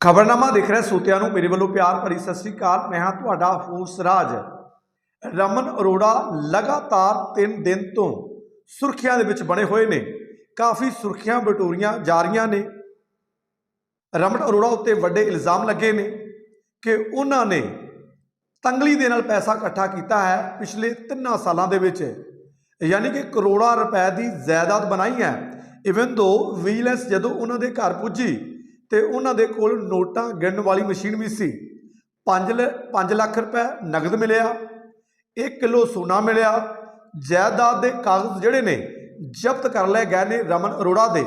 ਖਬਰਨਾਮਾ ਦੇਖ ਰਹੇ ਸੂਤਿਆਂ ਨੂੰ, ਮੇਰੇ ਵੱਲੋਂ ਪਿਆਰ ਭਰੀ ਸਤਿ ਸ੍ਰੀ ਅਕਾਲ। ਮੈਂ ਹਾਂ ਤੁਹਾਡਾ ਫੂਸ ਰਾਜ ਰਮਨ ਅਰੋੜਾ ਲਗਾਤਾਰ 3 ਦਿਨ ਤੋਂ ਸੁਰਖੀਆਂ ਦੇ ਵਿੱਚ ਬਣੇ ਹੋਏ ਨੇ। ਕਾਫੀ ਸੁਰਖੀਆਂ ਬਟੋਰੀਆਂ ਜਾ ਰਹੀਆਂ ਨੇ। ਰਮਨ ਅਰੋੜਾ ਉੱਤੇ ਵੱਡੇ ਇਲਜ਼ਾਮ ਲੱਗੇ ਨੇ ਕਿ ਉਹਨਾਂ ਨੇ ਤੰਗਲੀ ਦੇ ਨਾਲ ਪੈਸਾ ਇਕੱਠਾ ਕੀਤਾ ਹੈ ਪਿਛਲੇ 3 ਸਾਲਾਂ ਦੇ ਵਿੱਚ। ਯਾਨੀ ਕਿ ਕਰੋੜਾਂ ਰੁਪਏ ਦੀ ਜਾਇਦਾਦ ਬਣਾਈ ਹੈ। ਇਵਨ ਦੋ ਵਿਜੀਲੈਂਸ ਜਦੋਂ ਉਹਨਾਂ ਦੇ ਘਰ ਪੁੱਜੀ ਤੇ ਉਹਨਾਂ ਦੇ ਕੋਲ ਨੋਟਾਂ ਗਿਣਨ ਵਾਲੀ ਮਸ਼ੀਨ ਵੀ ਸੀ। 5 5 ਲੱਖ ਰੁਪਏ ਨਗਦ ਮਿਲਿਆ 1 ਕਿਲੋ ਸੋਨਾ ਮਿਲਿਆ, ਜਾਇਦਾਦ ਦੇ ਕਾਗਜ਼ ਜਿਹੜੇ ਨੇ ਜ਼ਬਤ ਕਰ ਲਏ ਗਏ ਨੇ ਰਮਨ ਅਰੋੜਾ ਦੇ।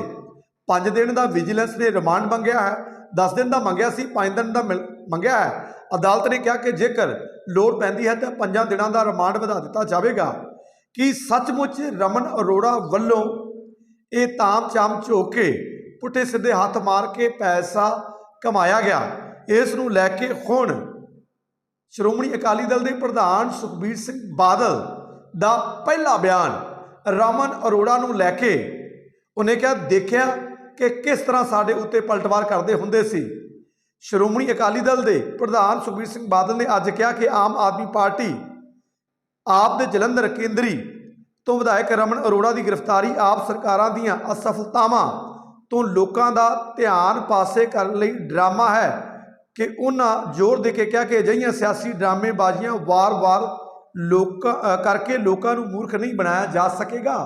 5 ਦਿਨ ਦਾ ਵਿਜੀਲੈਂਸ ਨੇ ਰਿਮਾਂਡ ਮੰਗਿਆ ਹੈ 10 ਦਿਨ ਦਾ ਮੰਗਿਆ ਸੀ 5 ਦਿਨ ਦਾ ਮਿਲ- ਮੰਗਿਆ ਹੈ। ਅਦਾਲਤ ਨੇ ਕਿਹਾ ਕਿ ਜੇਕਰ ਲੋੜ ਪੈਂਦੀ ਹੈ ਤਾਂ 5 ਦਿਨਾਂ ਦਾ ਰਿਮਾਂਡ ਵਧਾ ਦਿੱਤਾ ਜਾਵੇਗਾ। ਕਿ ਸੱਚਮੁੱਚ ਰਮਨ ਅਰੋੜਾ ਵੱਲੋਂ ਇਹ ਤਾਮ ਚਾਮ ਝੋਕ ਕੇ ਪੁੱਠੇ ਸਿੱਧੇ ਹੱਥ ਮਾਰ ਕੇ ਪੈਸਾ ਕਮਾਇਆ ਗਿਆ। ਇਸ ਨੂੰ ਲੈ ਕੇ ਹੁਣ ਸ਼੍ਰੋਮਣੀ ਅਕਾਲੀ ਦਲ ਦੇ ਪ੍ਰਧਾਨ ਸੁਖਬੀਰ ਸਿੰਘ ਬਾਦਲ ਦਾ ਪਹਿਲਾ ਬਿਆਨ ਰਮਨ ਅਰੋੜਾ ਨੂੰ ਲੈ ਕੇ ਉਹਨੇ ਕਿਹਾ, ਦੇਖਿਆ ਕਿ ਕਿਸ ਤਰ੍ਹਾਂ ਸਾਡੇ ਉੱਤੇ ਪਲਟਵਾਰ ਕਰਦੇ ਹੁੰਦੇ ਸੀ। ਸ਼੍ਰੋਮਣੀ ਅਕਾਲੀ ਦਲ ਦੇ ਪ੍ਰਧਾਨ ਸੁਖਬੀਰ ਸਿੰਘ ਬਾਦਲ ਨੇ ਅੱਜ ਕਿਹਾ ਕਿ ਆਮ ਆਦਮੀ ਪਾਰਟੀ ਆਪ ਦੇ ਜਲੰਧਰ ਕੇਂਦਰੀ ਤੋਂ ਵਿਧਾਇਕ ਰਮਨ ਅਰੋੜਾ ਦੀ ਗ੍ਰਿਫਤਾਰੀ ਆਪ ਸਰਕਾਰਾਂ ਦੀਆਂ ਅਸਫਲਤਾਵਾਂ ਤੋਂ ਲੋਕਾਂ ਦਾ ਧਿਆਨ ਪਾਸੇ ਕਰਨ ਲਈ ਡਰਾਮਾ ਹੈ ਕਿ ਉਹਨਾਂ ਜ਼ੋਰ ਦੇ ਕੇ ਕਿਹਾ ਕਿ ਅਜਿਹੀਆਂ ਸਿਆਸੀ ਡਰਾਮੇਬਾਜ਼ੀਆਂ ਵਾਰ-ਵਾਰ ਲੋਕਾਂ ਕਰਕੇ ਲੋਕਾਂ ਨੂੰ ਮੂਰਖ ਨਹੀਂ ਬਣਾਇਆ ਜਾ ਸਕੇਗਾ।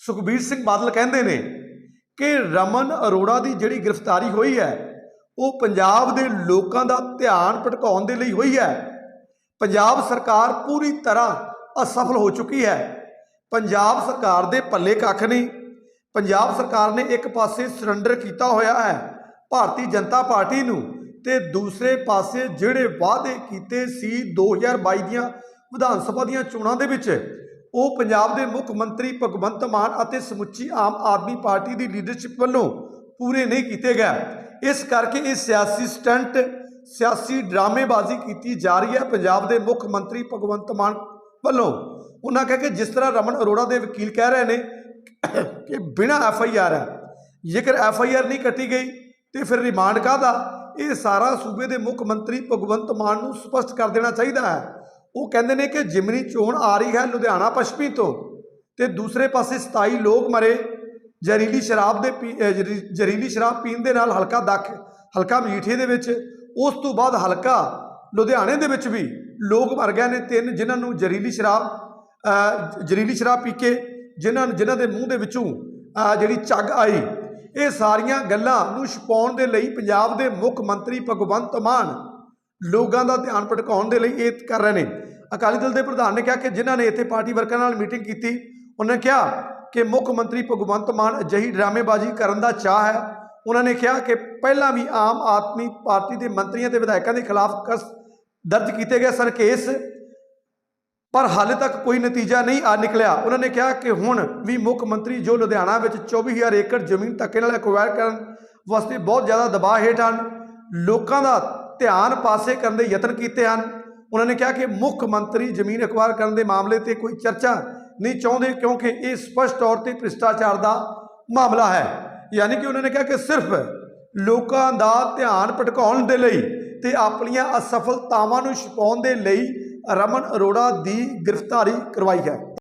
ਸੁਖਬੀਰ ਸਿੰਘ ਬਾਦਲ ਕਹਿੰਦੇ ਨੇ ਕਿ ਰਮਨ ਅਰੋੜਾ ਦੀ ਜਿਹੜੀ ਗ੍ਰਿਫਤਾਰੀ ਹੋਈ ਹੈ, ਉਹ ਪੰਜਾਬ ਦੇ ਲੋਕਾਂ ਦਾ ਧਿਆਨ ਭਟਕਾਉਣ ਦੇ ਲਈ ਹੋਈ ਹੈ। ਪੰਜਾਬ ਸਰਕਾਰ ਪੂਰੀ ਤਰ੍ਹਾਂ ਅਸਫਲ ਹੋ ਚੁੱਕੀ ਹੈ। ਪੰਜਾਬ ਸਰਕਾਰ ਦੇ ਪੱਲੇ ਕੱਖ ਨਹੀਂ ਪੰਜਾਬ ਸਰਕਾਰ ਨੇ ਇੱਕ ਪਾਸੇ ਸਰੈਂਡਰ ਕੀਤਾ ਹੋਇਆ ਹੈ ਭਾਰਤੀ ਜਨਤਾ ਪਾਰਟੀ ਨੂੰ ਤੇ ਦੂਸਰੇ ਪਾਸੇ ਜਿਹੜੇ ਵਾਅਦੇ ਕੀਤੇ ਸੀ 2022 ਦੀਆਂ ਵਿਧਾਨ ਸਭਾ ਦੀਆਂ ਚੋਣਾਂ ਦੇ ਵਿੱਚ, ਉਹ ਪੰਜਾਬ ਦੇ ਮੁੱਖ ਮੰਤਰੀ ਭਗਵੰਤ ਮਾਨ ਅਤੇ ਸਮੁੱਚੀ ਆਮ ਆਦਮੀ ਪਾਰਟੀ ਦੀ ਲੀਡਰਸ਼ਿਪ ਵੱਲੋਂ ਪੂਰੇ ਨਹੀਂ ਕੀਤੇ ਗਏ। ਇਸ ਕਰਕੇ ਇਹ ਸਿਆਸੀ ਸਟੰਟ, ਸਿਆਸੀ ਡਰਾਮੇਬਾਜ਼ੀ ਕੀਤੀ ਜਾ ਰਹੀ ਹੈ। ਪੰਜਾਬ ਦੇ ਮੁੱਖ ਮੰਤਰੀ ਭਗਵੰਤ ਮਾਨ ਵੱਲੋਂ ਉਹਨਾਂ ਕਹਿ ਕਿ ਜਿਸ ਤਰ੍ਹਾਂ ਰਮਨ ਅਰੋੜਾ ਦੇ ਵਕੀਲ ਕਹਿ ਰਹੇ ਨੇ ਕਿ ਬਿਨਾਂ ਐਫ ਆਈ ਆਰ ਹੈ। ਜੇਕਰ ਐਫ ਆਈ ਆਰ ਨਹੀਂ ਕੱਟੀ ਗਈ, ਤੇ ਫਿਰ ਰਿਮਾਂਡ ਕਾਹਦਾ? ਇਹ ਸਾਰਾ ਸੂਬੇ ਦੇ ਮੁੱਖ ਮੰਤਰੀ ਭਗਵੰਤ ਮਾਨ ਨੂੰ ਸਪਸ਼ਟ ਕਰ ਦੇਣਾ ਚਾਹੀਦਾ ਹੈ। ਉਹ ਕਹਿੰਦੇ ਨੇ ਕਿ ਜਿਮਨੀ ਚੋਣ ਆ ਰਹੀ ਹੈ ਲੁਧਿਆਣਾ ਪੱਛਮੀ ਤੋਂ, ਤੇ ਦੂਸਰੇ ਪਾਸੇ 27 ਲੋਕ ਮਰੇ। ਜ਼ਹਿਰੀਲੀ ਸ਼ਰਾਬ ਦੇ ਪੀ- ਜ਼ਹਿਰੀ- ਜ਼ਹਿਰੀਲੀ ਸ਼ਰਾਬ ਪੀਣ ਦੇ ਨਾਲ ਹਲਕਾ ਦਾਖ, ਹਲਕਾ ਮਜੀਠੇ ਦੇ ਵਿੱਚ, ਉਸ ਤੋਂ ਬਾਅਦ ਹਲਕਾ ਲੁਧਿਆਣੇ ਦੇ ਵਿੱਚ ਵੀ ਲੋਕ ਮਰ ਗਏ ਨੇ ਤਿੰਨ ਜਿਨ੍ਹਾਂ ਨੂੰ ਜ਼ਹਿਰੀਲੀ ਸ਼ਰਾਬ ਜ਼ਹਿਰੀਲੀ ਸ਼ਰਾਬ ਪੀ ਕੇ ਜਿਨ੍ਹਾਂ ਜਿਨ੍ਹਾਂ ਦੇ ਮੂੰਹ ਦੇ ਵਿੱਚੋਂ ਅਹ ਜਿਹੜੀ ਝੱਗ ਆਈ, ਇਹ ਸਾਰੀਆਂ ਗੱਲਾਂ ਨੂੰ ਛੁਪਾਉਣ ਦੇ ਲਈ ਪੰਜਾਬ ਦੇ ਮੁੱਖ ਮੰਤਰੀ ਭਗਵੰਤ ਮਾਨ ਲੋਕਾਂ ਦਾ ਧਿਆਨ ਭਟਕਾਉਣ ਦੇ ਲਈ ਇਹ ਕਰ ਰਹੇ ਨੇ। ਅਕਾਲੀ ਦਲ ਦੇ ਪ੍ਰਧਾਨ ਨੇ ਕਿਹਾ ਕਿ ਜਿਨ੍ਹਾਂ ਨੇ ਇੱਥੇ ਪਾਰਟੀ ਵਰਕਰਾਂ ਨਾਲ ਮੀਟਿੰਗ ਕੀਤੀ, ਉਹਨਾਂ ਕਿਹਾ ਕਿ ਮੁੱਖ ਮੰਤਰੀ ਭਗਵੰਤ ਮਾਨ ਅਜਿਹੀ ਡਰਾਮੇਬਾਜ਼ੀ ਕਰਨ ਦਾ ਚਾਹ ਹੈ। ਉਹਨਾਂ ਨੇ ਕਿਹਾ ਕਿ ਪਹਿਲਾਂ ਵੀ ਆਮ ਆਦਮੀ ਪਾਰਟੀ ਦੇ ਮੰਤਰੀਆਂ ਤੇ ਵਿਧਾਇਕਾਂ ਦੇ ਖਿਲਾਫ ਕਸ ਦਰਜ ਕੀਤੇ ਗਏ ਸਨ ਕੇਸ। ਪਰ ਹਾਲੇ ਤੱਕ ਕੋਈ ਨਤੀਜਾ ਨਹੀਂ ਆ ਨਿਕਲਿਆ। ਉਹਨਾਂ ਨੇ ਕਿਹਾ ਕਿ ਹੁਣ ਵੀ ਮੁੱਖ ਮੰਤਰੀ ਜੋ ਲੁਧਿਆਣਾ ਵਿੱਚ 24000 ਏਕੜ ਜ਼ਮੀਨ ਧੱਕੇ ਨਾਲ ਐਕਵਾਇਰ ਕਰਨ ਵਾਸਤੇ ਬਹੁਤ ਜ਼ਿਆਦਾ ਦਬਾਅ ਹੇਠ ਹਨ, ਲੋਕਾਂ ਦਾ ਧਿਆਨ ਪਾਸੇ ਕਰਨ ਦੇ ਯਤਨ ਕੀਤੇ ਹਨ। ਉਹਨਾਂ ਨੇ ਕਿਹਾ ਕਿ ਮੁੱਖ ਮੰਤਰੀ ਜ਼ਮੀਨ ਐਕਵਾਇਰ ਕਰਨ ਦੇ ਮਾਮਲੇ ਤੇ ਕੋਈ ਚਰਚਾ ਨਹੀਂ ਚਾਹੁੰਦੇ ਕਿਉਂਕਿ ਇਹ ਸਪਸ਼ਟ ਤੌਰ ਤੇ ਭ੍ਰਿਸ਼ਟਾਚਾਰ ਦਾ ਮਾਮਲਾ ਹੈ। ਯਾਨੀ ਕਿ ਉਹਨਾਂ ਨੇ ਕਿਹਾ ਕਿ ਸਿਰਫ ਲੋਕਾਂ ਦਾ ਧਿਆਨ ਭਟਕਾਉਣ ਦੇ ਲਈ ਤੇ ਆਪਣੀਆਂ ਅਸਫਲਤਾਵਾਂ ਨੂੰ ਛੁਪਾਉਣ ਦੇ ਲਈ ਰਮਨ ਅਰੋੜਾ ਦੀ ਗ੍ਰਿਫਤਾਰੀ ਕਰਵਾਈ ਹੈ।